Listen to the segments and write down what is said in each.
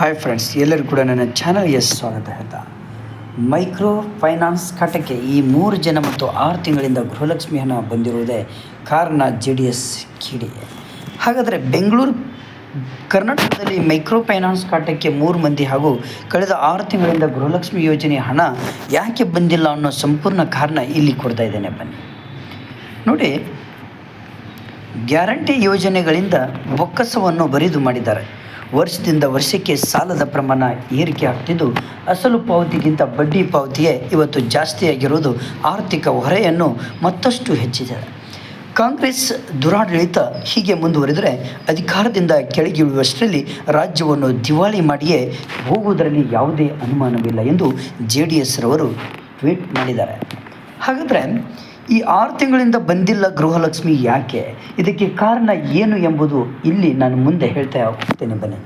Hi friends ಎಲ್ಲರಿಗೂ ಕೂಡ ನನ್ನ ಚಾನಲ್ಗೆ ಸ್ವಾಗತ. ಹೇಳ್ತಾ ಮೈಕ್ರೋ ಫೈನಾನ್ಸ್ ಖಾತೆಗೆ ಈ ಮೂರು ಜನ ಮತ್ತು ಆರು ತಿಂಗಳಿಂದ ಗೃಹಲಕ್ಷ್ಮಿ ಹಣ ಬಂದಿರುವುದೇ ಕಾರಣ ಜೆ ಡಿ ಎಸ್ ಕಿಡಿ. ಹಾಗಾದರೆ ಬೆಂಗಳೂರು, ಕರ್ನಾಟಕದಲ್ಲಿ ಮೈಕ್ರೋ ಫೈನಾನ್ಸ್ ಕಾಟಕ್ಕೆ ಮೂರು ಮಂದಿ ಹಾಗೂ ಕಳೆದ ಆರು ತಿಂಗಳಿಂದ ಗೃಹಲಕ್ಷ್ಮಿ ಯೋಜನೆ ಹಣ ಯಾಕೆ ಬಂದಿಲ್ಲ ಅನ್ನೋ ಸಂಪೂರ್ಣ ಕಾರಣ ಇಲ್ಲಿ ಕೊಡ್ತಾ ಇದ್ದೇನೆ. ಬನ್ನಿ. ನೋಡಿ, ಗ್ಯಾರಂಟಿ ಯೋಜನೆಗಳಿಂದ ಬೊಕ್ಕಸವನ್ನು ಬರಿದು ಮಾಡಿದ್ದಾರೆ. ವರ್ಷದಿಂದ ವರ್ಷಕ್ಕೆ ಸಾಲದ ಪ್ರಮಾಣ ಏರಿಕೆ ಆಗ್ತಿದ್ದು, ಅಸಲು ಪಾವತಿಗಿಂತ ಬಡ್ಡಿ ಪಾವತಿಯೇ ಇವತ್ತು ಜಾಸ್ತಿಯಾಗಿರುವುದು ಆರ್ಥಿಕ ಹೊರೆಯನ್ನು ಮತ್ತಷ್ಟು ಹೆಚ್ಚಿದೆ ಕಾಂಗ್ರೆಸ್ ದುರಾಡಳಿತ ಹೀಗೆ ಮುಂದುವರಿದರೆ ಅಧಿಕಾರದಿಂದ ಕೆಳಗಿಳುವಷ್ಟರಲ್ಲಿ ರಾಜ್ಯವನ್ನು ದಿವಾಳಿ ಮಾಡಿಯೇ ಹೋಗುವುದರಲ್ಲಿ ಯಾವುದೇ ಅನುಮಾನವಿಲ್ಲ ಎಂದು ಜೆ ಡಿ ಎಸ್ ರವರು ಟ್ವೀಟ್ ಮಾಡಿದ್ದಾರೆ. ಹಾಗಾದರೆ ಈ ಆರು ತಿಂಗಳಿಂದ ಬಂದಿಲ್ಲ ಗೃಹಲಕ್ಷ್ಮಿ ಯಾಕೆ? ಇದಕ್ಕೆ ಕಾರಣ ಏನು ಎಂಬುದು ಇಲ್ಲಿ ನಾನು ಮುಂದೆ ಹೇಳ್ತಾ ಹೋಗ್ತೇನೆ ಬನ್ನಿ.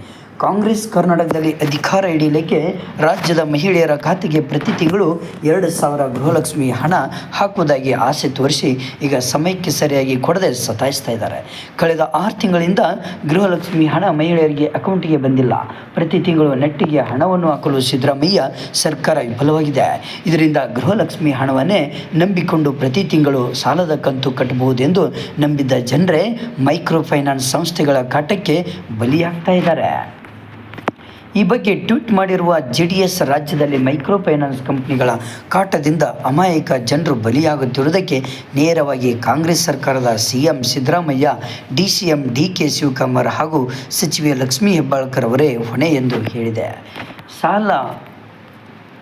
ಕಾಂಗ್ರೆಸ್ ಕರ್ನಾಟಕದಲ್ಲಿ ಅಧಿಕಾರ ಹಿಡಿಯಲಿಕ್ಕೆ ರಾಜ್ಯದ ಮಹಿಳೆಯರ ಖಾತೆಗೆ ಪ್ರತಿ ತಿಂಗಳು ಎರಡು ಸಾವಿರ ಗೃಹಲಕ್ಷ್ಮಿ ಹಣ ಹಾಕುವುದಾಗಿ ಆಸೆ ತೋರಿಸಿ ಈಗ ಸಮಯಕ್ಕೆ ಸರಿಯಾಗಿ ಕೊಡದೆ ಸತಾಯಿಸ್ತಾ ಇದ್ದಾರೆ. ಕಳೆದ ಆರು ತಿಂಗಳಿಂದ ಗೃಹಲಕ್ಷ್ಮಿ ಹಣ ಮಹಿಳೆಯರಿಗೆ ಅಕೌಂಟಿಗೆ ಬಂದಿಲ್ಲ. ಪ್ರತಿ ತಿಂಗಳು ನೆಟ್ಟಿಗೆ ಹಣವನ್ನು ಹಾಕಲು ಸಿದ್ದರಾಮಯ್ಯ ಸರ್ಕಾರ ವಿಫಲವಾಗಿದೆ. ಇದರಿಂದ ಗೃಹಲಕ್ಷ್ಮಿ ಹಣವನ್ನೇ ನಂಬಿಕೊಂಡು ಪ್ರತಿ ತಿಂಗಳು ಸಾಲದ ಕಂತು ಕಟ್ಟಬಹುದೆಂದು ನಂಬಿದ್ದ ಜನರೇ ಮೈಕ್ರೋ ಫೈನಾನ್ಸ್ ಸಂಸ್ಥೆಗಳ ಕಾಟಕ್ಕೆ ಬಲಿಯಾಗ್ತಾ ಇದ್ದಾರೆ. ಈ ಬಗ್ಗೆ ಟ್ವೀಟ್ ಮಾಡಿರುವ ಜೆ ಡಿ ಎಸ್ ರಾಜ್ಯದಲ್ಲಿ ಮೈಕ್ರೋ ಫೈನಾನ್ಸ್ ಕಂಪ್ನಿಗಳ ಕಾಟದಿಂದ ಅಮಾಯಕ ಜನರು ಬಲಿಯಾಗುತ್ತಿರುವುದಕ್ಕೆ ನೇರವಾಗಿ ಕಾಂಗ್ರೆಸ್ ಸರ್ಕಾರದ C M Siddaramaiah D C M D K Shivakumar ಹಾಗೂ ಸಚಿವೆ ಲಕ್ಷ್ಮೀ ಹೆಬ್ಬಾಳ್ಕರ್ ಅವರೇ ಹೊಣೆ ಎಂದು ಹೇಳಿದೆ. ಸಾಲ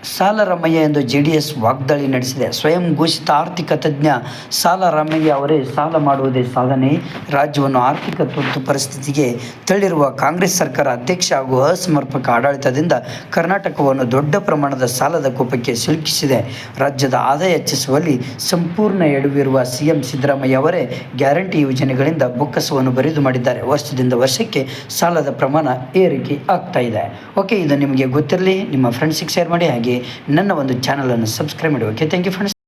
ಸಾಲರಾಮಯ್ಯ ಎಂದು ಜೆ ಡಿ ಎಸ್ ವಾಗ್ದಾಳಿ ನಡೆಸಿದೆ. ಸ್ವಯಂ ಘೋಷಿತ ಆರ್ಥಿಕ ತಜ್ಞ ಸಾಲರಾಮಯ್ಯ ಅವರೇ ಸಾಲ ಮಾಡುವುದೇ ಸಾಧನೆ. ರಾಜ್ಯವನ್ನು ಆರ್ಥಿಕ ತುರ್ತು ಪರಿಸ್ಥಿತಿಗೆ ತಳ್ಳಿರುವ ಕಾಂಗ್ರೆಸ್ ಸರ್ಕಾರ ಅಧ್ಯಕ್ಷ ಹಾಗೂ ಅಸಮರ್ಪಕ ಆಡಳಿತದಿಂದ ಕರ್ನಾಟಕವನ್ನು ದೊಡ್ಡ ಪ್ರಮಾಣದ ಸಾಲದ ಕೋಪಕ್ಕೆ ಸಿಲುಕಿಸಿದೆ. ರಾಜ್ಯದ ಆದಾಯ ಹೆಚ್ಚಿಸುವಲ್ಲಿ ಸಂಪೂರ್ಣ ಎಡವಿರುವ ಸಿಎಂ ಸಿದ್ದರಾಮಯ್ಯ ಅವರೇ ಗ್ಯಾರಂಟಿ ಯೋಜನೆಗಳಿಂದ ಬೊಕ್ಕಸವನ್ನು ಬರಿದು ಮಾಡಿದ್ದಾರೆ. ವರ್ಷದಿಂದ ವರ್ಷಕ್ಕೆ ಸಾಲದ ಪ್ರಮಾಣ ಏರಿಕೆ ಆಗ್ತಾ ಇದೆ. ಓಕೆ, ಇದು ನಿಮಗೆ ಗೊತ್ತಿರಲಿ, ನಿಮ್ಮ ಫ್ರೆಂಡ್ಸಿಗೆ ಶೇರ್ ಮಾಡಿ ನನ್ನ ಒಂದು ಚಾನಲನ್ನು ಸಬ್ಸ್ಕ್ರೈಬ್ ಮಾಡಿ ಓಕೆ ಥ್ಯಾಂಕ್ ಯು ಫ್ರೆಂಡ್ಸ್